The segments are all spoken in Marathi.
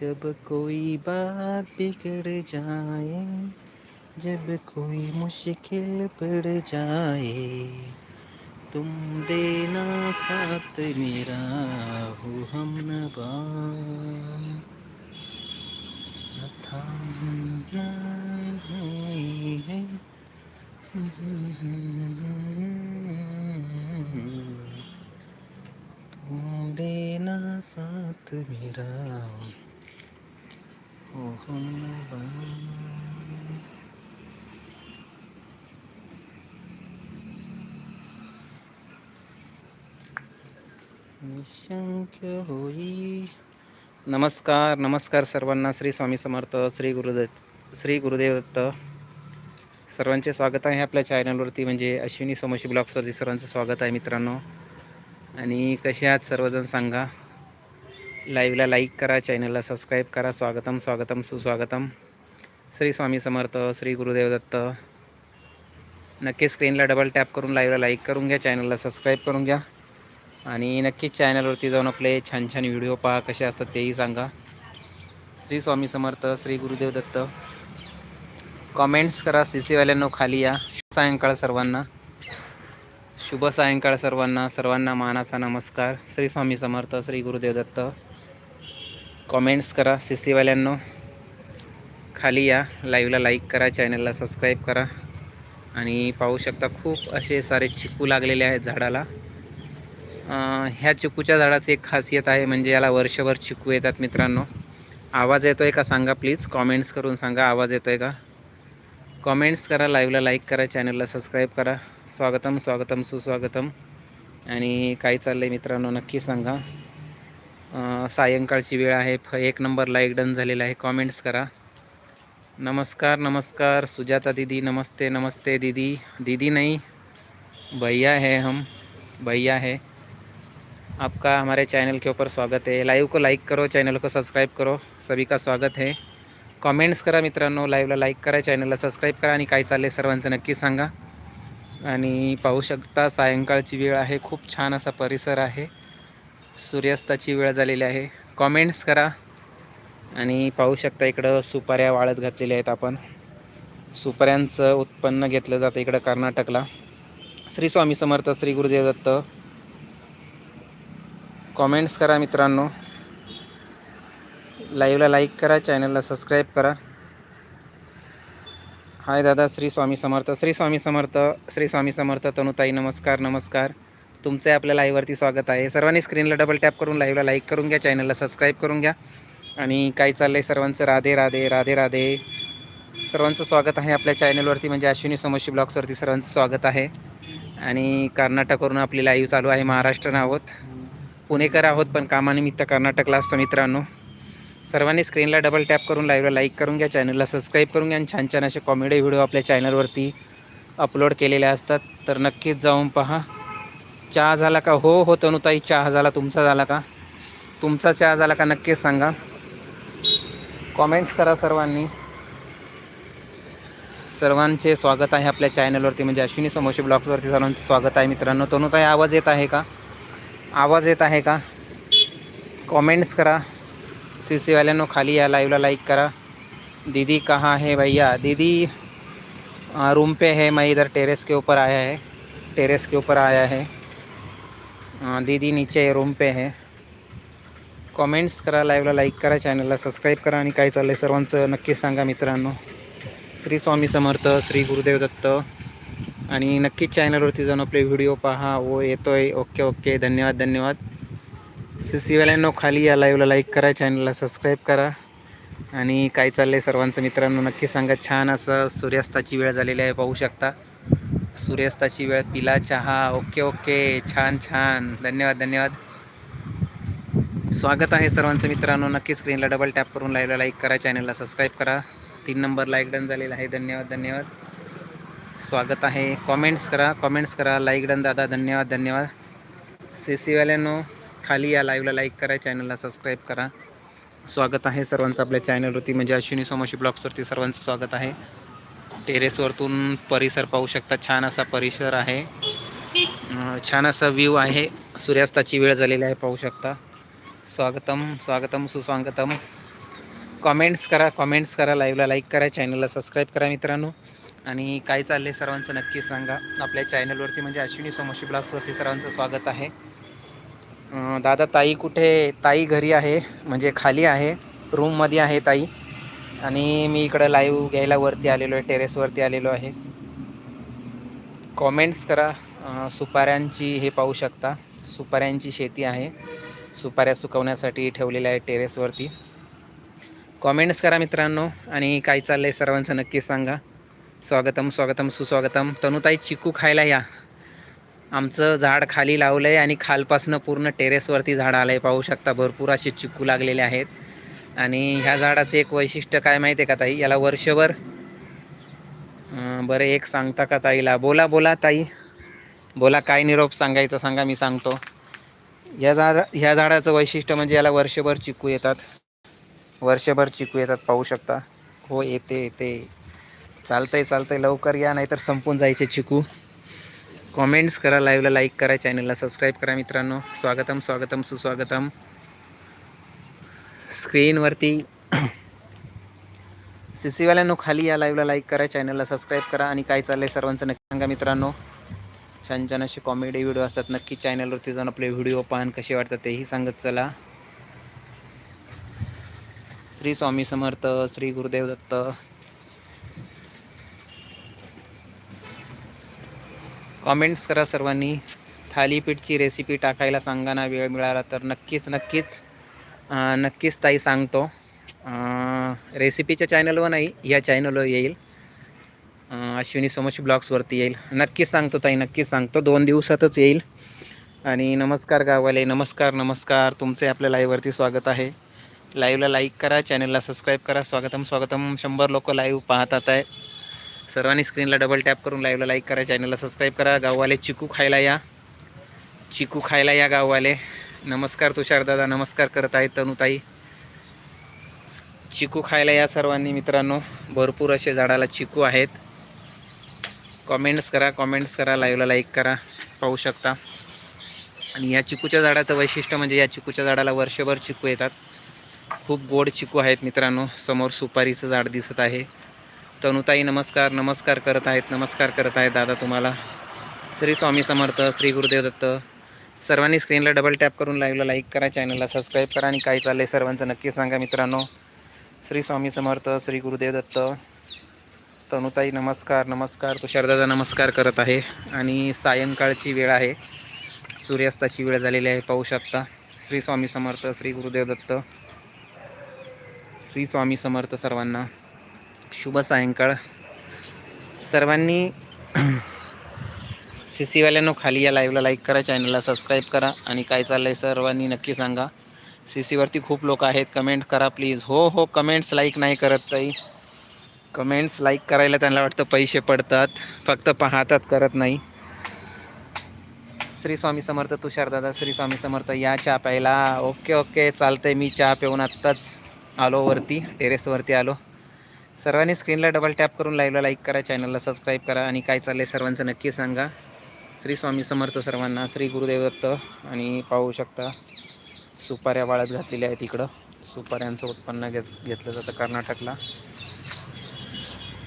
जब कोई बात बिगड़ जाए जब कोई मुश्किल पड़ जाए तुम देना साथ मेरा हो हम नबा है। तुम देना साथ मेरा हो। निशंक्य होई नमस्कार नमस्कार सर्वांना. श्री स्वामी समर्थ श्री गुरुदत्त श्री गुरुदेवदत्त सर्वांचे स्वागत आहे आपल्या चॅनलवरती म्हणजे अश्विनी समोशी ब्लॉग्सवरती सर्वांचं स्वागत आहे मित्रांनो. आणि कसे आहात सर्वजण सांगा. लाईव्हला लाईक करा चॅनलला सबस्क्राईब करा. स्वागतम स्वागतम सुस्वागतम. श्री स्वामी समर्थ श्री गुरुदेव दत्त. नक्की स्क्रीनला डबल टॅप करून लाईव्हला लाईक करून घ्या चॅनलला सबस्क्राईब करून घ्या. आणि नक्कीच चॅनलवरती जाऊन आपले छान छान व्हिडिओ पहा कसे असतात तेही सांगा. श्री स्वामी समर्थ श्री गुरुदेव दत्त. कॉमेंट्स करा सी सीवाल्यांनो खाली या. सायंकाळ सर्वांना. शुभ सायंकाळ सर्वांना सर्वांना मानाचा नमस्कार. श्री स्वामी समर्थ श्री गुरुदेव दत्त. कॉमेंट्स करा सी सीवाल्यांनो खाली या लाईव्हला लाईक करा चॅनलला सबस्क्राईब करा. आणि पाहू शकता खूप असे सारे चिकू लागलेले आहेत झाडाला. ह्या चिकूच्या झाडाची एक खासियत आहे म्हणजे याला वर्षभर चिकू येतात मित्रांनो. आवाज येतो आहे का सांगा प्लीज कॉमेंट्स करून सांगा आवाज येतो आहे का? कॉमेंट्स करा लाईव्हला लाईक करा चॅनलला सबस्क्राईब करा. स्वागतम स्वागतम सुस्वागतम. आणि काय चाललं आहे मित्रांनो नक्की सांगा. सायंकाळची वेळ आहे फ एक नंबर लाईक डन झालेला आहे. कॉमेंट्स करा. नमस्कार नमस्कार. सुजाता दीदी नमस्ते नमस्ते दीदी. दीदी नहीं भैया है हम भैया है. आपका हमारे चैनल के ऊपर स्वागत है. लाइव को लाइक करो चैनल को सब्सक्राइब करो. सभी का स्वागत है. कॉमेंट्स करा मित्रांनो लाईव्हला लाईक करा चॅनलला सबस्क्राईब करा आणि काय चाललं आहे सर्वांचं नक्की सांगा. आणि पाहू शकता सायंकाळची वेळ आहे खूप छान असा परिसर आहे. सूर्यास्ताची वेळ झालेली आहे. कॉमेंट्स करा आणि पाहू शकता इकडं सुपाऱ्या वाळत घातलेल्या आहेत आपण. सुपाऱ्यांचं उत्पन्न घेतलं जातं इकडं कर्नाटकला. श्री स्वामी समर्थ श्री गुरुदेव दत्त. कॉमेंट्स करा मित्रांनो. लाईव्हला लाईक करा चॅनलला सबस्क्राईब करा. हाय दादा श्री स्वामी समर्थ. श्री स्वामी समर्थ श्री स्वामी समर्थ तनुताई नमस्कार नमस्कार. तुमचे आपल्या लाईव्हवरती स्वागत आहे. सर्वांनी स्क्रीनला डबल टॅप करून लाईव्हला लाईक करून घ्या चॅनलला सबस्क्राईब करून घ्या. आणि काय चाललं आहे सर्वांचं? राधे राधे राधे राधे. सर्वांचं स्वागत आहे आपल्या चॅनलवरती म्हणजे अश्विनी समोशी ब्लॉग्सवरती सर्वांचं स्वागत आहे. आणि कर्नाटकवरून आपली लाईव्ह चालू आहे महाराष्ट्र आहोत पुणेकर आहोत पण कामानिमित्त कर्नाटकला असतो मित्रांनो. सर्वांनी स्क्रीनला डबल टॅप करून लाईव्हला लाईक करून घ्या चॅनलला सबस्क्राईब करून घ्या आणि छान छान असे कॉमेडी व्हिडिओ आपल्या चॅनलवरती अपलोड केलेले असतात. तर नक्कीच जाऊन पहा. चहा झाला का? हो हो तनुताई चहा झाला. तुमचा झाला का? तुमचा चहा झाला का? नक्कीच सांगा. कॉमेंट्स करा सर्वांनी. सर्वांचे स्वागत आहे आपल्या चॅनलवरती म्हणजे अश्विनी समोशी ब्लॉग्सवरती सर्वांचं स्वागत आहे मित्रांनो. तनुताई आवाज येत आहे का? आवाज येत आहे का? कॉमेंट्स करा. सी सीवाल्यांनो खाली या लाईवला लाईक करा। दीदी कहाँ है भैया? दीदी रूम पे है मैं इधर टेरेस के ऊपर आया है। टेरेस के ऊपर आया है। दीदी नीचे रूम पे है। कॉमेंट्स करा लाईव्हला लाईक करा चॅनलला सबस्क्राईब करा आणि काय चाललं आहे सर्वांचं नक्कीच सांगा मित्रांनो. श्री स्वामी समर्थ श्री गुरुदेव दत्त. आणि नक्कीच चॅनलवरती जाऊन आपले व्हिडिओ पहा. वो येतोय. ओके ओके धन्यवाद धन्यवाद. सी सीवाल्यांनो खाली या लाईव्हला लाईक करा चॅनलला सबस्क्राईब करा. आणि काय चाललं आहे सर्वांचं मित्रांनो नक्की सांगा. छान असं सूर्यास्ताची वेळ झालेली आहे पाहू शकता. सूर्यास्ताची वेळ पिला चहा. ओके ओके छान छान. धन्यवाद धन्यवाद. स्वागत आहे सर्वांचं मित्रांनो नक्की स्क्रीनला डबल टॅप करून लाईव्हला लाईक करा चॅनलला सबस्क्राईब करा. तीन नंबर लाईक डन झालेला आहे. धन्यवाद धन्यवाद. स्वागत आहे. कॉमेंट्स करा कॉमेंट्स करा. लाईक डन दादा. धन्यवाद धन्यवाद. सी सीवाल्यांनो खाली या लाईव्हला लाईक करा चॅनलला सबस्क्राईब करा. स्वागत आहे सर्वांचं आपल्या चॅनलवरती म्हणजे अश्विनी सोमाशी ब्लॉग्सवरती सर्वांचं स्वागत आहे. टेरेसवरतून परिसर पाहू शकता. छान असा परिसर आहे. छान असा व्ह्यू आहे. सूर्यास्ताची वेळ झालेली आहे पाहू शकता. स्वागतम स्वागतम सुस्वागतम. कॉमेंट्स करा कॉमेंट्स करा लाईव्हला लाईक करा चॅनलला सबस्क्राईब करा मित्रांनो. आणि काय चाललं आहे सर्वांचं नक्की सांगा. आपल्या चॅनलवरती म्हणजे अश्विनी सोमशी ब्लॉग्सवरती सर्वांचं स्वागत आहे. दादा ताई कुठे ताई घरी आहे म्हणजे खाली आहे रूममध्ये आहे ताई. आणि मी इकडं लाईव्ह घ्यायला वरती आलेलो आहे टेरेसवरती आलेलो आहे. कॉमेंट्स करा सुपाऱ्यांची हे पाहू शकता. सुपाऱ्यांची शेती आहे. सुपाऱ्या सुकवण्यासाठी ठेवलेल्या आहे टेरेसवरती कॉमेंट्स करा मित्रांनो आणि काय चाललं आहे सर्वांचं नक्की सांगा. स्वागतम स्वागतम सुस्वागतम. तनुताई चिकू खायला या. आमचं झाड खाली लावलं आहे आणि खालपासनं पूर्ण टेरेसवरती झाड आलं आहे पाहू शकता भरपूर असे चिकू लागलेले आहेत. आणि ह्या झाडाचं एक वैशिष्ट्य काय माहिती आहे का ताई? याला वर्षभर बरं एक सांगता का ताईला? बोला बोला ताई. बोला काय निरोप सांगायचं सांगा मी सांगतो. या झाडा ह्या झाडाचं वैशिष्ट्य म्हणजे याला वर्षभर चिकू येतात. वर्षभर चिकू येतात पाहू शकता. हो येते येते. चालतंय चालतंय. लवकर या नाहीतर संपून जायचे चिकू कॉमेंट्स करा लाईव्हला लाईक करा चॅनलला सबस्क्राईब करा मित्रांनो. स्वागतम स्वागतम सुस्वागतम. स्क्रीनवरती सी सीवाल्यांनो खाली या लाईव्हला लाईक करा चॅनलला सबस्क्राईब करा आणि काय चाललं आहे सर्वांचं नक्की सांगा मित्रांनो. छान छान असे कॉमेडी व्हिडिओ असतात नक्की चॅनलवरती जाऊन आपले व्हिडिओ पाहन कसे वाटतात तेही सांगत चला. श्री स्वामी समर्थ श्री गुरुदेव दत्त कॉमेंट्स करा सर्वांनी. थालीपीठची रेसिपी टाकायला सांगा ना वेळ मिळाला तर नक्कीच नक्कीच नक्कीच ताई सांगतो. रेसिपीच्या चॅनलवर नाही या चॅनलवर येईल. अश्विनी सोमश ब्लॉग्सवरती येईल. नक्कीच सांगतो ताई नक्कीच सांगतो. दोन दिवसातच येईल. आणि नमस्कार गाववाले नमस्कार नमस्कार. तुमचे आपल्या लाईव्हवरती स्वागत आहे. लाईव्हला लाईक करा चॅनलला सबस्क्राईब करा. स्वागतम स्वागतम. शंभर लोक लाईव्ह पाहतात आहे सर्वांनी स्क्रीनला डबल टॅप करून लाईव्हला लाईक करा चॅनलला सबस्क्राईब करा. गाववाले चिकू खायला या. चिकू खायला या गाववाले. नमस्कार तुषारदादा नमस्कार करत आहे तनुताई. चिकू खायला या सर्वांनी मित्रांनो. भरपूर असे झाडाला चिकू आहेत. कॉमेंट्स करा कॉमेंट्स करा लाईव्हला लाईक करा. पाहू शकता. आणि या चिकूच्या झाडाचं वैशिष्ट्य म्हणजे या चिकूच्या झाडाला वर्षभर चिकू येतात. खूप गोड चिकू आहेत मित्रांनो. समोर सुपारीचं झाड दिसत आहे. तनुताई नमस्कार. नमस्कार करत आहेत. नमस्कार करत आहेत दादा तुम्हाला. श्री स्वामी समर्थ श्री गुरुदेव दत्त. सर्वांनी स्क्रीनला डबल टॅप करून लाईव्हला लाईक करा चॅनलला सबस्क्राईब करा आणि काय चाललं आहे सर्वांचं नक्की सांगा मित्रांनो. श्री स्वामी समर्थ श्री गुरुदेव दत्त. तनुताई नमस्कार. नमस्कार. तुषारदादा नमस्कार करत आहे. आणि सायंकाळची वेळ आहे. सूर्यास्ताची वेळ झालेली आहे पाहू शकता. श्री स्वामी समर्थ श्री गुरुदेव दत्त. श्री स्वामी समर्थ सर्वांना. शुभ सायंकाळ. सर्वांनी सी सीवाल्यांनो खाली या लाईव्हला लाईक करा चॅनलला सबस्क्राईब करा आणि काय चाललं आहे सर्वांनी नक्की सांगा. सी सीवरती खूप लोक आहेत कमेंट करा प्लीज हो हो कमेंट्स लाईक नाही करत ताई. कमेंट्स लाईक करायला त्यांना वाटतं पैसे पडतात फक्त पाहतात करत नाही. श्री स्वामी समर्थ तुषारदादा श्री स्वामी समर्थ या चहा प्यायला. ओके ओके चालतंय मी चहा पिऊन आत्ताच आलो वरती टेरेसवरती आलो. सर्वांनी स्क्रीनला डबल टॅप करून लाईव्हला लाईक करा चॅनलला सबस्क्राईब करा आणि काय चाललं आहे सर्वांचं नक्की सांगा. श्री स्वामी समर्थ सर्वांना श्री गुरुदेवदत्त आणि पाहू शकता सुपाऱ्या वाळत घातलेल्या आहेत इकडं. सुपाऱ्यांचं उत्पन्न घेत घेतलं जातं कर्नाटकला.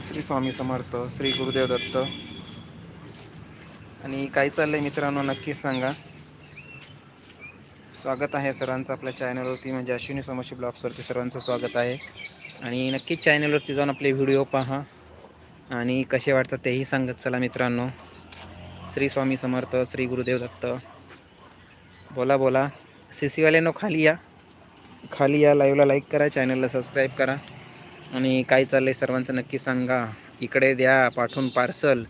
श्री स्वामी समर्थ श्री गुरुदेव दत्त. आणि काय चाललं आहे मित्रांनो नक्कीच सांगा. स्वागत आहे सर्वांचं आपल्या चॅनलवरती म्हणजे अश्विनी समोशी ब्लॉग्सवरती सर्वांचं स्वागत आहे. आणि नक्कीच चॅनलवरती जाऊन आपले व्हिडिओ पहा. आणि कसे वाटतात तेही सांगत चला मित्रांनो. श्री स्वामी समर्थ श्री गुरुदेव दत्त. बोला बोला. सी सीवाल्यानो खाली या. खाली या लाईव्हला लाईक करा चॅनलला सबस्क्राईब करा. आणि काय चाललं आहे सर्वांचं नक्की सांगा. इकडे द्या पाठवून पार्सल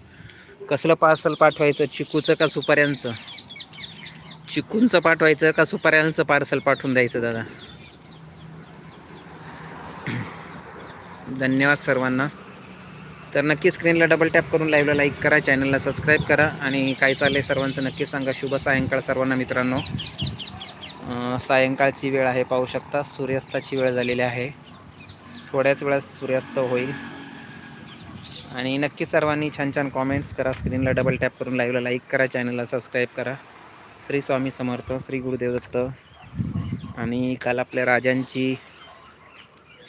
कसलं पार्सल पाठवायचं? चिकूचं का सुपाऱ्यांचं? चिकूंचं पाठवायचं का सुपाऱ्यांचं पार्सल पाठवून द्यायचं दादा? धन्यवाद सर्वांना. तर नक्की स्क्रीनला डबल टॅप करून लाईव्हला लाईक करा चॅनलला सबस्क्राईब करा आणि काय चाललं आहे सर्वांचं नक्की सांगा. शुभ सायंकाळ सर्वांना मित्रांनो. सायंकाळची वेळ आहे पाहू शकता. सूर्यास्ताची वेळ झालेली आहे. थोड्याच वेळात सूर्यास्त होईल. आणि नक्की सर्वांनी छान छान कॉमेंट्स करा. स्क्रीनला डबल टॅप करून लाईव्हला लाईक करा चॅनलला सबस्क्राईब करा. श्री स्वामी समर्थ श्री गुरुदेव दत्त आणि काल आपल्या राजांची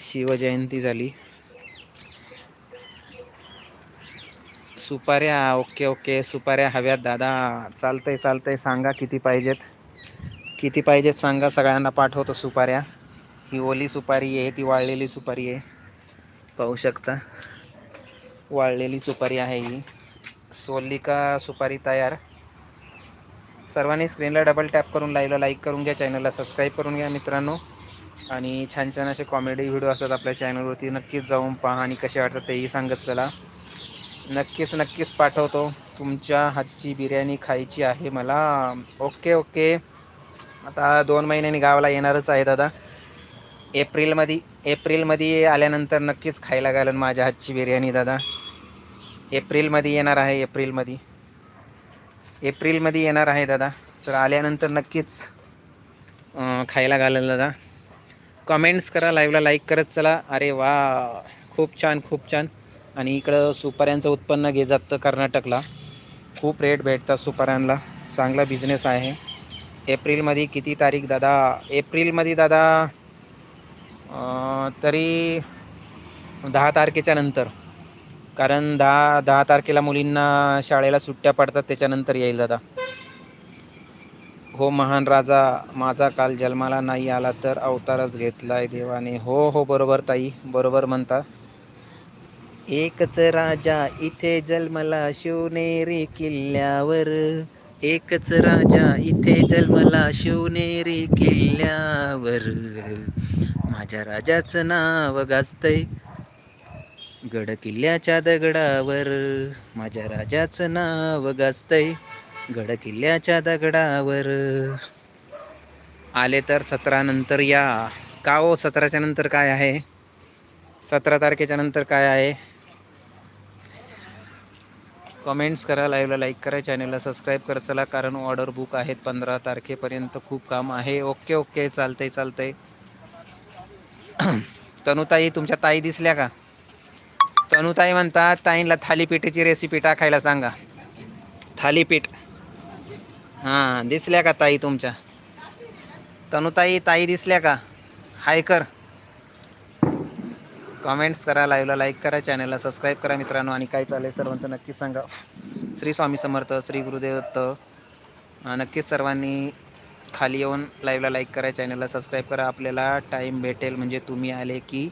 शिवजयंती झाली. सुपाऱ्या ओके ओके सुपाऱ्या हव्यात दादा. चालतंय चालतंय. सांगा किती पाहिजेत? किती पाहिजेत सांगा. सगळ्यांना पाठवतो सुपाऱ्या. ही ओली सुपारी आहे ती वाळलेली सुपारी आहे. पाहू शकता. वाळलेली सुपारी आहे ही. सोलिका सुपारी तयार. सर्वांनी स्क्रीनला डबल टॅप करून लाईव्हला लाईक करून घ्या. चॅनलला सबस्क्राईब करून घ्या मित्रांनो. आणि छान छान असे कॉमेडी व्हिडिओ असतात आपल्या चॅनलवरती नक्कीच जाऊन पहा आणि कसे वाटतात तेही सांगत चला. नक्कीच नक्कीच पाठवतो. तुमच्या हातची बिर्याणी खायची आहे मला. Okay okay. आता दोन महिन्यांनी गावाला येणारच आहे दादा. एप्रिलमध्ये एप्रिलमध्ये आल्यानंतर नक्कीच खायला घालन माझ्या हातची बिर्याणी दादा. एप्रिलमध्ये येणार आहे एप्रिलमध्ये. एप्रिलमध्ये येणार आहे दादा. तर आल्यानंतर नक्कीच खायला घालेल दादा. कमेंट्स करा लाईव्हला लाईक करत चला. अरे वा खूप छान खूप छान. आणि इकडं सुपाऱ्यांचं उत्पन्न घे जातं कर्नाटकला. खूप रेट भेटतात सुपाऱ्यांना चांगला बिझनेस आहे. एप्रिलमध्ये किती तारीख दादा? एप्रिलमध्ये दादा तरी दहा तारखेच्या नंतर. कारण दहा दहा तारखेला मुलींना शाळेला सुट्ट्या पडतात त्याच्यानंतर येईल दादा. हो महान राजा माझा काल जन्माला नाही आला तर अवतारच घेतला आहे देवाने. हो हो बरोबर ताई. बरोबर म्हणता. एकच राजा इथे जन्मला शिवनेरी किल्ल्यावर. एकच राजा इथे जन्मला शिवनेरी किल्ल्यावर. माझ्या राजाचं नाव गाजतंय. गड किल्ल्याच्या दगडावर. माझ्या राजाचं नाव गाजतंय. गड किल्ल्याच्या दगडावर. आले तर सतरा नंतर या. का हो? सतराच्या नंतर काय आहे? सतरा तारखेच्या नंतर काय आहे? कमेंट्स करा लाईव्हला लाईक करा चॅनलला सबस्क्राईब करा चला कारण ऑर्डर बुक आहेत पंधरा तारखेपर्यंत खूप काम आहे. ओके ओके चालतंय चालतंय. तनुताई तुमच्या ताई दिसल्या का? तनुताई म्हणतात ताईंला थालीपीठाची रेसिपी टाकायला सांगा. थालीपीठ. हां दिसल्या का ताई तुमच्या? तनुताई ताई दिसल्या का? हाय कर. कमेंट्स करा लाईव्हला लाईक करा चॅनलला सबस्क्राईब करा मित्रांनो. आणि काय चालेल सर्वांचं नक्की सांगा. श्री स्वामी समर्थ श्री गुरुदेव दत्त नक्कीच सर्वांनी खाली येऊन लाईव्हला लाईक करा चॅनलला सबस्क्राईब करा. आपल्याला टाईम भेटेल म्हणजे तुम्ही आले की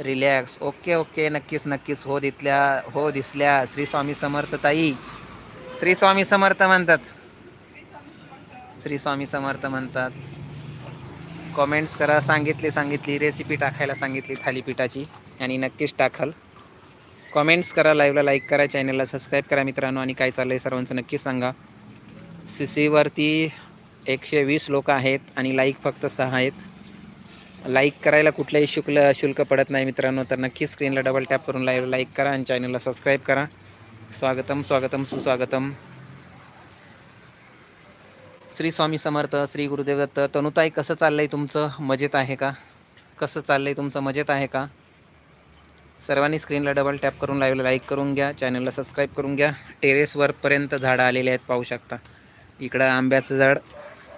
रिलॅक्स ओके ओके नक्कीच नक्कीच. हो दिसल्या हो दिसल्या. श्री स्वामी समर्थ ताई. श्री स्वामी समर्थ म्हणतात. श्री स्वामी समर्थ म्हणतात. कमेंट्स करा सांगितली सांगितली रेसिपी टाकायला सांगितली थालीपीठाची आणि नक्कीच टाकाल. कमेंट्स करा लाईव्हला लाईक करा चॅनलला सबस्क्राईब करा मित्रांनो आणि काय चाललं आहे सर्वांचं नक्कीच सांगा. सी सीवरती एकशे वीस लोक आहेत आणि लाईक फक्त सहा आहेत. लाईक करायला कुठलंही शुल्क शुल्क पडत नाही मित्रांनो तर नक्कीच स्क्रीनला डबल टॅप करून लाईव्ह लाईक करा आणि चॅनलला सबस्क्राईब करा. स्वागतम स्वागतम सुस्वागतम. श्री स्वामी समर्थ श्री गुरुदेव दत्त तनुताई कसं चाललंय तुमचं? मजेत आहे का? कसं चाललंय तुमचं? मजेत आहे का? सर्वांनी स्क्रीनला डबल टॅप करून लाईव्हला लाईक करून घ्या. चॅनलला सबस्क्राईब करून घ्या. टेरेसवरपर्यंत झाडं आलेली आहेत पाहू शकता. इकडं आंब्याचं झाड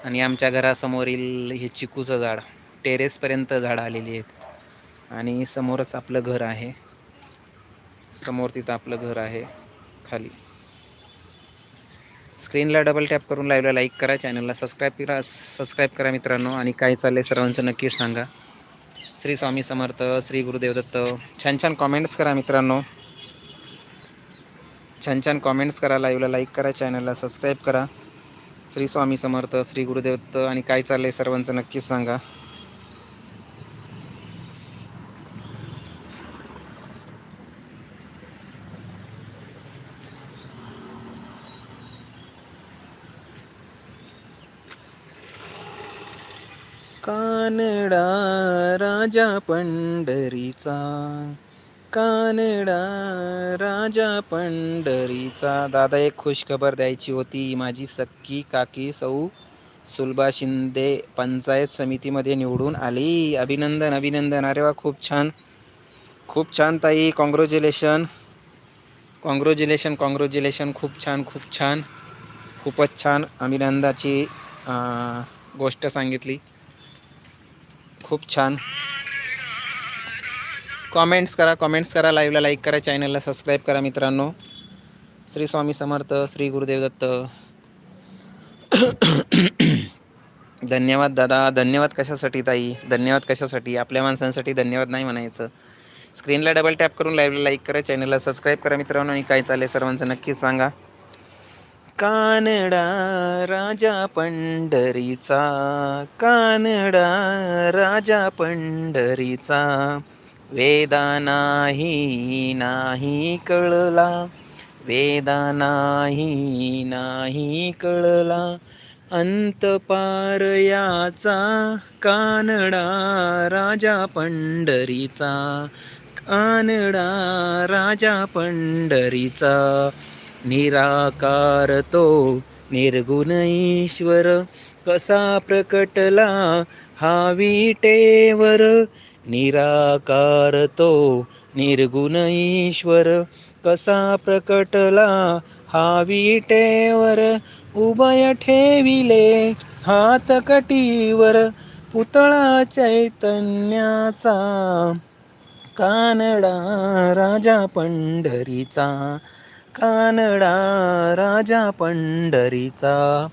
आणि आमच्या घरासमोरील हे चिकूचं झाड. टेरेसपर्यंत झाडं आलेली आहेत. आणि समोरच आपलं घर आहे. समोर तिथं आपलं घर आहे खाली. स्क्रीनला डबल टॅप करून लाईव्हला लाईक करा चॅनलला सबस्क्राईब करा सबस्क्राईब करा मित्रांनो. आणि काय चाललंय सर्वांचं नक्कीच सांगा. श्री स्वामी समर्थ श्री गुरुदेवदत्त. छान छान कॉमेंट्स करा मित्रांनो. छान छान कॉमेंट्स करा लाईव्हला लाईक करा चॅनलला सबस्क्राईब करा. श्री स्वामी समर्थ श्री गुरुदेवदत्त. आणि काय चाललंय सर्वांचं नक्कीच सांगा कानडा राजा पंढरीचा कानडा राजा पंढरीचा. दादा एक खुश खबर द्यायची होती. माझी सक्की काकी सौ सुलभा शिंदे पंचायत समितीमध्ये निवडून आली. अभिनंदन अभिनंदन. अरे वा खूप छान. खूप छान ताई. कॉंग्रॅच्युलेशन कॉंग्रॅच्युलेशन कॉंग्रॅच्युलेशन खूप छान खूप छान. खूपच छान अभिनंदाची गोष्ट सांगितली. खूप छान. कॉमेंट्स करा कॉमेंट्स करा लाईव्हला लाईक करा चॅनलला सबस्क्राईब करा मित्रांनो. श्री स्वामी समर्थ श्री गुरुदेव दत्त. धन्यवाद दादा धन्यवाद कशासाठी ताई? धन्यवाद कशासाठी? आपल्या माणसांसाठी धन्यवाद नाही म्हणायचं. स्क्रीनला डबल टॅप करून लाईव्हला लाईक करा चॅनलला सबस्क्राईब करा मित्रांनो आणि काय चालेल सर्वांचं नक्कीच सांगा. कानडा राजा पंढरीचा कानडा राजा पंढरीचा. वेदा नाही नाही कळला. वेदा नाही नाही कळला. अंत पार याचा कानडा राजा पंढरीचा. कानडा राजा पंढरीचा. निराकार तो निर्गुण ईश्वर. कसा प्रकटला हा विटेवर. निराकार तो निर्गुण ईश्वर कसा प्रकटला हा विटेवर? उभय ठेविले हात कटीवर पुतळा चैतन्याचा. कानडा राजा पंढरीचा कानडा राजा पंढरीचा.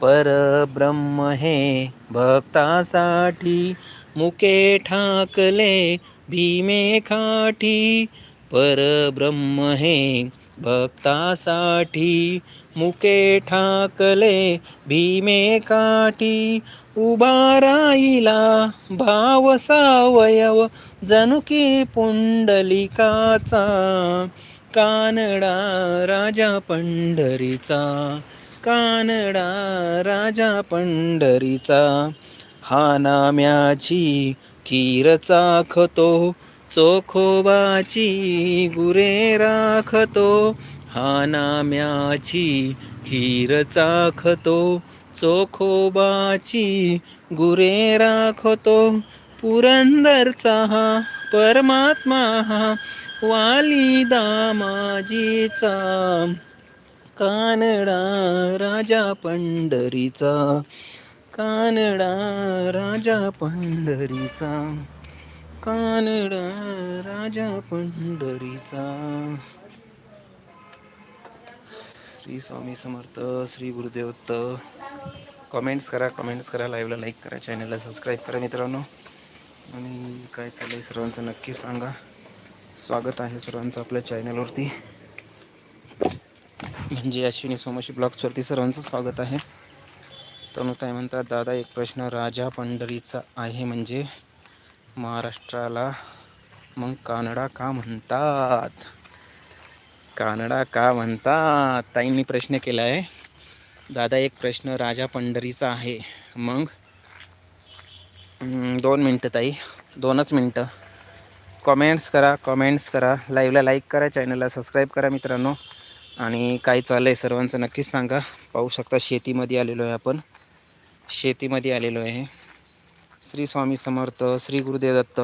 परब्रह्म हे भक्तासाठी मुके ठाकले भीमे खाठी परब्रह्म हे भक्तासाठी. मुके ठाकले भीमे काठी उभा राहिला भाव सावयव जनुकी पुंडलिकाचा. कानडा राजा पंढरीचा कानडा राजा पंढरीचा. हा नाम्याची खीर चाखतो चोखोबाची गुरे राखतो. हा नाम्याची खीर चाखतो चोखोबाची गुरे राखतो. पुरंदरचा हा परमात्मा हा वाली दामाजीचा. कानडा राजा पंढरीचा. कानडा राजा पंढरीचा. कानडा राजा पंढरीचा. श्री स्वामी समर्थ श्री गुरुदेवत्त. कमेंट्स करा कमेंट्स करा लाईव्हला लाईक करा चॅनलला सबस्क्राईब करा मित्रांनो. आणि काय चाललं आहे सर्वांचं नक्की सांगा. स्वागत आहे सर्वांचं आपल्या चॅनलवरती म्हणजे अश्विनी सोमशी ब्लॉग्सवरती सर्वांचं स्वागत आहे. तनुताई म्हणतात दादा एक प्रश्न. राजा पंढरीचा आहे म्हणजे महाराष्ट्राला मग कानडा का म्हणतात? कानडा का म्हणतात? ताईंनी प्रश्न केला आहे. दादा एक प्रश्न. राजा पंढरीचा आहे. मग? दोन मिनटं ताई. दोनच मिनटं. कॉमेंट्स करा कॉमेंट्स करा. लाईव्हला लाईक करा चॅनलला सबस्क्राईब करा मित्रांनो. आणि काय चाललं आहे सर्वांचं नक्कीच सांगा. पाहू शकता शेतीमध्ये आलेलो आहे आपण. शेतीमध्ये आलेलो आहे. श्री स्वामी समर्थ श्री गुरुदेव दत्त.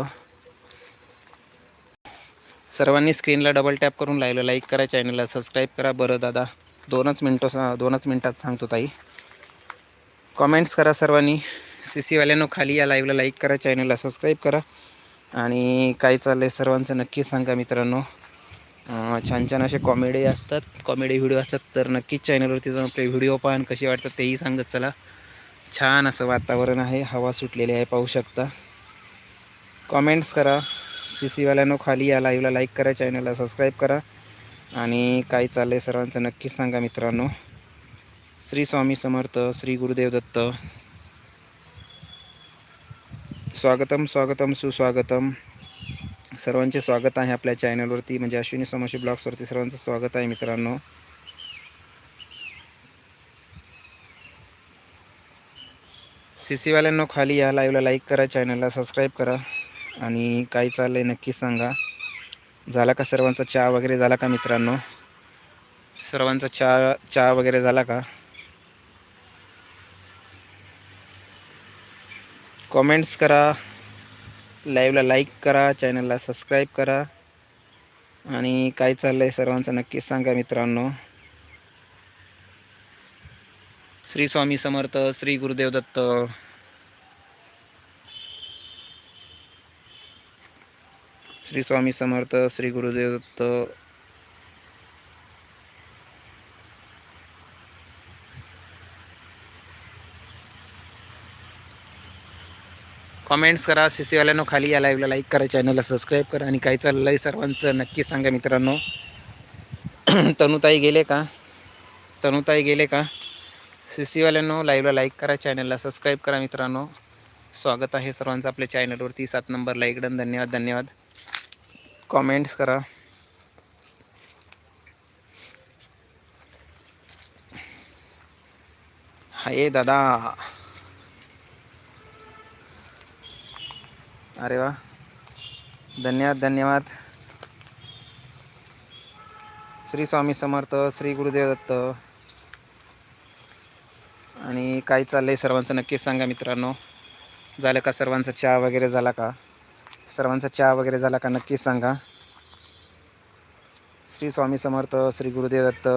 सर्वांनी स्क्रीनला डबल टॅप करून लाईव्हला लाईक करा चॅनलला सबस्क्राईब करा. बरं दादा दोनच मिनटं सा दोनच मिनटात सांगतो ताई. कॉमेंट्स करा सर्वांनी. सी सीवाल्यांनो खाली या लाईव्हला लाईक करा चॅनलला सबस्क्राईब करा. आणि काय चाललं आहे सर्वांचं नक्की सांगा मित्रांनो. छान छान असे कॉमेडी असतात. कॉमेडी व्हिडिओ असतात तर नक्कीच चॅनलवरती जाऊन आपले व्हिडिओ पाहून कसे वाटतात तेही सांगत चला. छान असं वातावरण आहे हवा सुटलेली आहे पाहू शकता. कॉमेंट्स करा. सी सीवाल्यानो खाली या लाईव्हला लाईक करा चॅनलला सबस्क्राईब करा. आणि काय चाललं आहे सर्वांचं नक्कीच सांगा मित्रांनो. श्री स्वामी समर्थ श्री गुरुदेव दत्त. स्वागतम स्वागतम सुस्वागतम. सर्वांचे स्वागत आहे आपल्या चॅनलवरती म्हणजे अश्विनी समोशी ब्लॉग्सवरती सर्वांचं स्वागत आहे मित्रांनो. सी सीवाल्यांनो खाली या लाईव्हला लाईक करा चॅनलला सबस्क्राईब करा. आणि काय चाललं आहे नक्की सांगा. झाला का सर्वांचा चहा वगैरे झाला का मित्रांनो? सर्वांचा चहा चहा वगैरे झाला का? कॉमेंट्स करा. लाईव्हला लाईक करा चॅनलला सबस्क्राईब करा. आणि काय चाललं आहे सर्वांचं नक्कीच सांगा मित्रांनो. श्री स्वामी समर्थ श्री गुरुदेव दत्त. श्री स्वामी समर्थ श्री गुरुदेव दत्त. कमेंट्स करा सी सीवाल्यांनो खाली या लाईव्हला लाईक करा चॅनलला सबस्क्राईब करा आणि काय चाललं आहे सर्वांचं नक्की सांगा मित्रांनो. तनुताई गेले का? तनुताई गेले का? सी सीवाल्यांनो लाईव्हला लाईक करा चॅनलला सबस्क्राईब करा मित्रांनो. स्वागत आहे सर्वांचं आपल्या चॅनलवरती सात नंबर लाईक डन. धन्यवाद धन्यवाद. कॉमेंट्स करा. हाय दादा. अरे वा. धन्यवाद धन्यवाद. श्री स्वामी समर्थ श्री गुरुदेव दत्त. आणि काय आहे सर्वांचं? नक्कीच सांगा मित्रांनो. झालं का सर्वांचा चहा वगैरे झाला का? सर्वांचा चहा वगैरे झाला का? नक्कीच सांगा. श्री स्वामी समर्थ श्री गुरुदेव दत्त.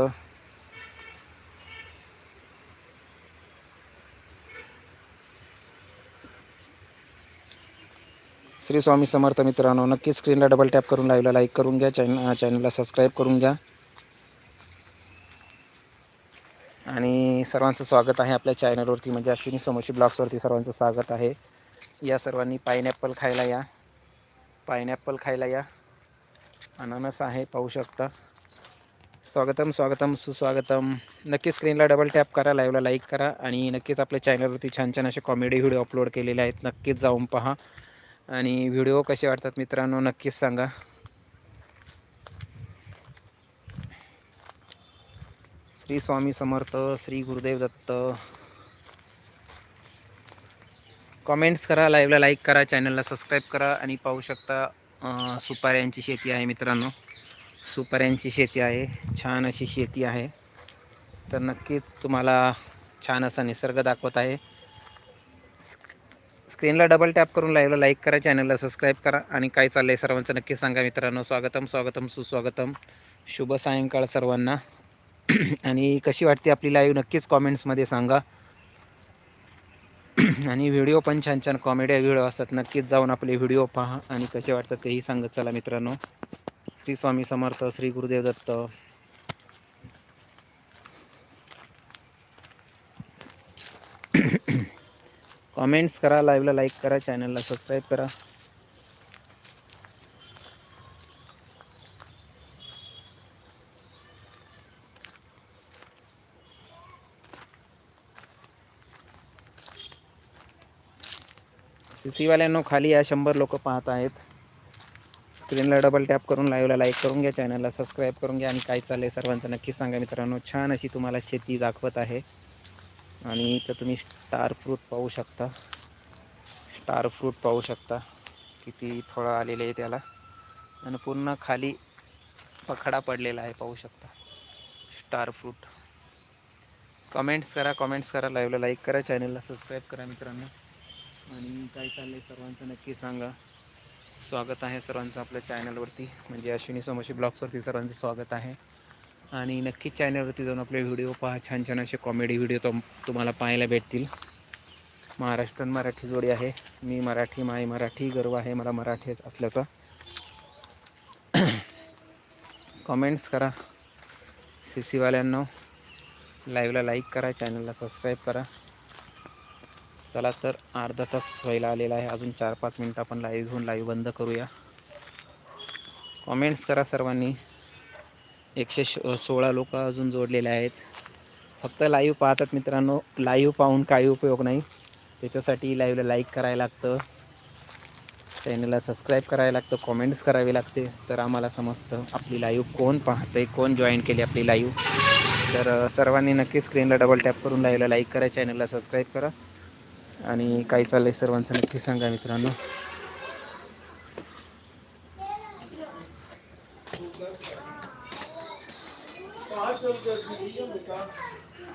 श्री स्वामी समर्थ मित्रांनो नक्की स्क्रीनला डबल टॅप करून लाईव्हला लाईक करून घ्या. चॅन चॅनलला सबस्क्राईब करून घ्या आणि सर्वांचं स्वागत आहे आपल्या चॅनलवरती म्हणजे अश्विनी समोशी ब्लॉग्सवरती सर्वांचं स्वागत आहे. या सर्वांनी पायनॅपल खायला या. पायनॅपल खायला या. अननस आहे पाहू शकता. स्वागतम स्वागतम सुस्वागतम. नक्की स्क्रीनला डबल टॅप करा लाईव्हला लाईक करा. आणि नक्कीच आपल्या चॅनलवरती छान छान असे कॉमेडी व्हिडिओ अपलोड केलेले आहेत. नक्कीच जाऊन पहा. आणि व्हिडिओ कसे वाटतात मित्रांनो नक्कीच सांगा. श्री स्वामी समर्थ श्री गुरुदेव दत्त. कमेंट्स करा लाईव्हला लाईक करा चॅनलला सबस्क्राईब करा आणि पाहू शकता सुपाऱ्यांची शेती आहे मित्रांनो. सुपाऱ्यांची शेती आहे छान अशी शेती आहे. तर नक्कीच तुम्हाला छान असा निसर्ग दाखवत आहे. स्क्रीनला डबल टॅप करून लाईव्हला लाईक करा चॅनलला सबस्क्राईब करा आणि काय चाललं आहे सर्वांचं नक्की सांगा मित्रांनो. स्वागतम स्वागतम सुस्वागतम. शुभ सायंकाळ सर्वांना. आणि कशी वाटते आपली लाईव्ह नक्कीच कॉमेंट्समध्ये सांगा. आणि व्हिडिओ पण छान छान कॉमेडी व्हिडिओ असतात. नक्कीच जाऊन आपले व्हिडिओ पहा आणि कसे वाटतात तेही सांगत चला मित्रांनो. श्री स्वामी समर्थ श्री गुरुदेव दत्त. कॉमेंट्स करा लाईव्हला लाईक करा चॅनलला सबस्क्राईब करा. सीवाल्यांनो खाली या शंभर लोक पाहत आहेत. स्क्रीनला डबल टॅप करून लाईव्हला लाईक करून घ्या चॅनलला सबस्क्राईब करून घ्या आणि काय चाललं आहे सर्वांचं नक्की सांगा मित्रांनो. छान अशी तुम्हाला शेती दाखवत आहे. आणि इथं तुम्ही स्टार फ्रूट पाहू शकता. स्टार फ्रूट पाहू शकता. किती फळं आलेले आहे त्याला. आणि पूर्ण खाली पखडा पडलेला आहे पाहू शकता. स्टार फ्रूट कमेंट्स करा कमेंट्स करा. लाईव्हला लाईक करा चॅनलला सबस्क्राईब करा मित्रांनो. आणि काय चाललं आहे सर्वांचं नक्की सांगा. स्वागत आहे सर्वांचं आपल्या चॅनलवरती. म्हणजे अश्विनी सोमाशी ब्लॉग्सवरती सर्वांचं स्वागत आहे. आणि नक्कीच चॅनलवरती जाऊन आपले व्हिडिओ पहा. छान छान असे कॉमेडी व्हिडिओ तुम तुम्हाला पाहायला भेटतील. महाराष्ट्रन मराठी जोडी आहे. मी मराठी माय मराठी गर्व आहे मला मराठी असल्याचा. कमेंट्स करा. सी सीवाल्यांना लाईव्हला लाईक करा. चॅनलला सबस्क्राईब करा. चला तर अर्धा तास व्हायला आलेला आहे. अजून चार पाच मिनटं आपण लाईव्ह घेऊन लाईव्ह बंद करूया. कमेंट्स करा सर्वांनी. एकशे श सोळा लोक अजून जोडलेले आहेत. फक्त लाईव्ह पाहतात मित्रांनो. लाईव्ह पाहून काही उपयोग नाही. त्याच्यासाठी लाईव्हला लाईक करायला लागतं. चॅनलला सबस्क्राईब करायला लागतं. कॉमेंट्स करावे लागते. तर आम्हाला समजतं आपली लाईव्ह कोण पाहतंय कोण जॉईन केली आपली लाईव्ह तर सर्वांनी नक्की स्क्रीनला डबल टॅप करून लाईव्हला लाईक करा. चॅनलला सबस्क्राईब करा. आणि काय चाललं आहे सर्वांचं नक्की सांगा मित्रांनो.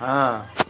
हां.